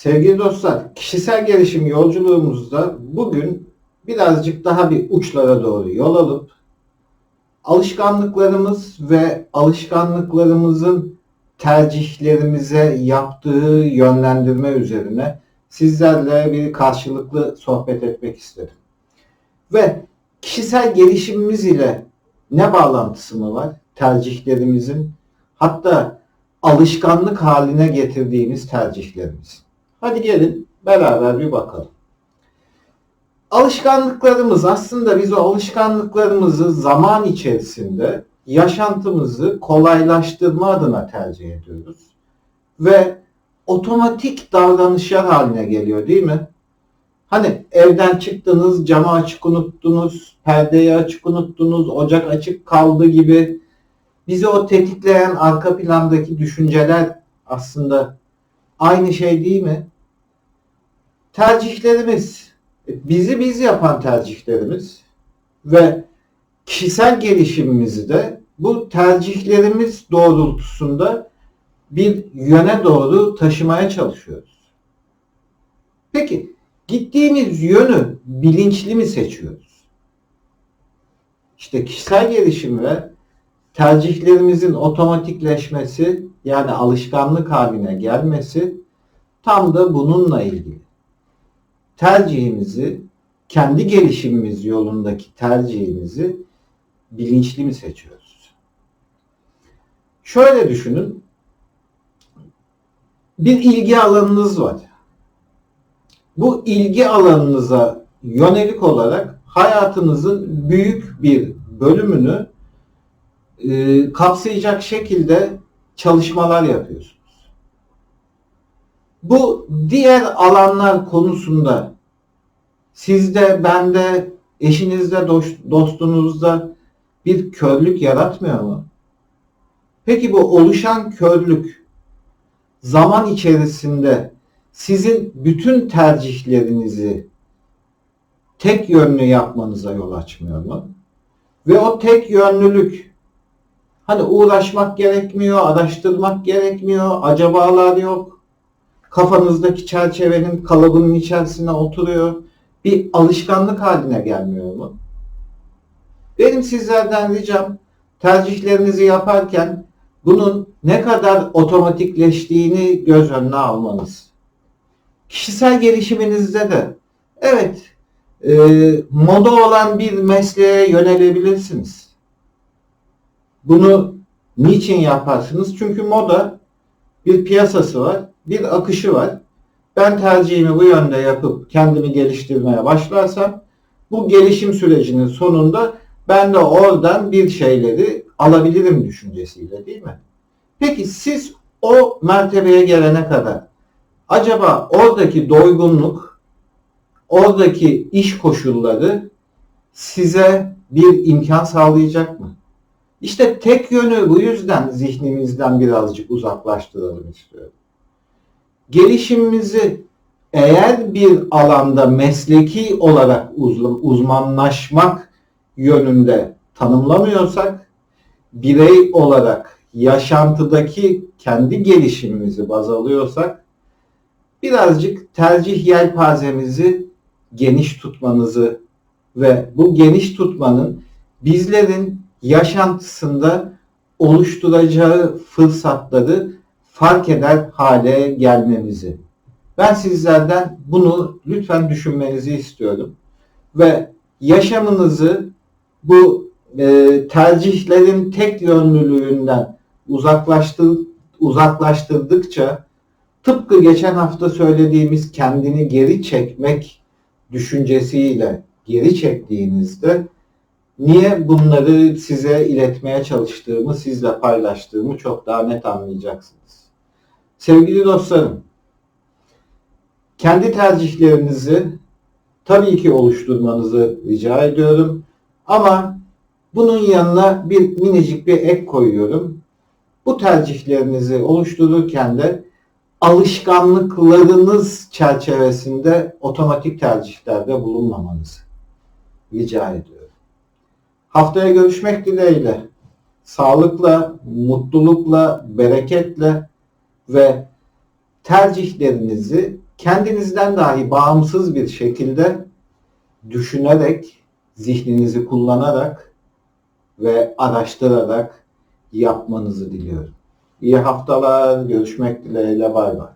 Sevgili dostlar, kişisel gelişim yolculuğumuzda bugün birazcık daha bir uçlara doğru yol alıp alışkanlıklarımız ve alışkanlıklarımızın tercihlerimize yaptığı yönlendirme üzerine sizlerle bir karşılıklı sohbet etmek istedim. Ve kişisel gelişimimiz ile ne bağlantısı mı var? Tercihlerimizin hatta alışkanlık haline getirdiğimiz tercihlerimiz. Hadi gelin beraber bir bakalım. Alışkanlıklarımız aslında biz o alışkanlıklarımızı zaman içerisinde yaşantımızı kolaylaştırma adına tercih ediyoruz. Ve otomatik davranışlar haline geliyor değil mi? Hani evden çıktınız, camı açık unuttunuz, perdeyi açık unuttunuz, ocak açık kaldı gibi bizi o tetikleyen arka plandaki düşünceler aslında aynı şey değil mi? Tercihlerimiz, bizi biz yapan tercihlerimiz ve kişisel gelişimimizi de bu tercihlerimiz doğrultusunda bir yöne doğru taşımaya çalışıyoruz. Peki gittiğimiz yönü bilinçli mi seçiyoruz? İşte kişisel gelişim ve tercihlerimizin otomatikleşmesi yani alışkanlık haline gelmesi tam da bununla ilgili. Tercihimizi, kendi gelişimimiz yolundaki tercihimizi bilinçli mi seçiyoruz? Şöyle düşünün. Bir ilgi alanınız var. Bu ilgi alanınıza yönelik olarak hayatınızın büyük bir bölümünü e, kapsayacak şekilde çalışmalar yapıyorsunuz. Bu diğer alanlar konusunda sizde, bende, eşinizde, dostunuzda bir körlük yaratmıyor mu? Peki bu oluşan körlük zaman içerisinde sizin bütün tercihlerinizi tek yönlü yapmanıza yol açmıyor mu? Ve o tek yönlülük hani uğraşmak gerekmiyor, araştırmak gerekmiyor, acabalar yok. Kafanızdaki çerçevenin kalıbının içerisine oturuyor. Bir alışkanlık haline gelmiyor mu? Benim sizlerden ricam tercihlerinizi yaparken bunun ne kadar otomatikleştiğini göz önüne almanız. Kişisel gelişiminizde de evet e, moda olan bir mesleğe yönelebilirsiniz. Bunu niçin yaparsınız? Çünkü moda bir piyasası var, bir akışı var. Ben tercihimi bu yönde yapıp kendimi geliştirmeye başlarsam bu gelişim sürecinin sonunda ben de oradan bir şeyleri alabilirim düşüncesiyle değil mi? Peki siz o mertebeye gelene kadar acaba oradaki doygunluk, oradaki iş koşulları size bir imkan sağlayacak mı? İşte tek yönü bu yüzden zihnimizden birazcık uzaklaştıralım istiyorum. Gelişimimizi eğer bir alanda mesleki olarak uzmanlaşmak yönünde tanımlamıyorsak, birey olarak yaşantıdaki kendi gelişimimizi baz alıyorsak, birazcık tercih yelpazemizi geniş tutmanızı ve bu geniş tutmanın bizlerin yaşantısında oluşturacağı fırsatları fark eder hale gelmemizi. Ben sizlerden bunu lütfen düşünmenizi istiyorum. Ve yaşamınızı bu e, tercihlerin tek yönlülüğünden uzaklaştır, uzaklaştırdıkça tıpkı geçen hafta söylediğimiz kendini geri çekmek düşüncesiyle geri çektiğinizde niye bunları size iletmeye çalıştığımı, sizle paylaştığımı çok daha net anlayacaksınız. Sevgili dostlarım, kendi tercihlerinizi tabii ki oluşturmanızı rica ediyorum. Ama bunun yanına bir minicik bir ek koyuyorum. Bu tercihlerinizi oluştururken de alışkanlıklarınız çerçevesinde otomatik tercihlerde bulunmamanızı rica ediyorum. Haftaya görüşmek dileğiyle. Sağlıkla, mutlulukla, bereketle ve tercihlerinizi kendinizden dahi bağımsız bir şekilde düşünerek, zihninizi kullanarak ve araştırarak yapmanızı diliyorum. İyi haftalar, görüşmek dileğiyle, bay bay.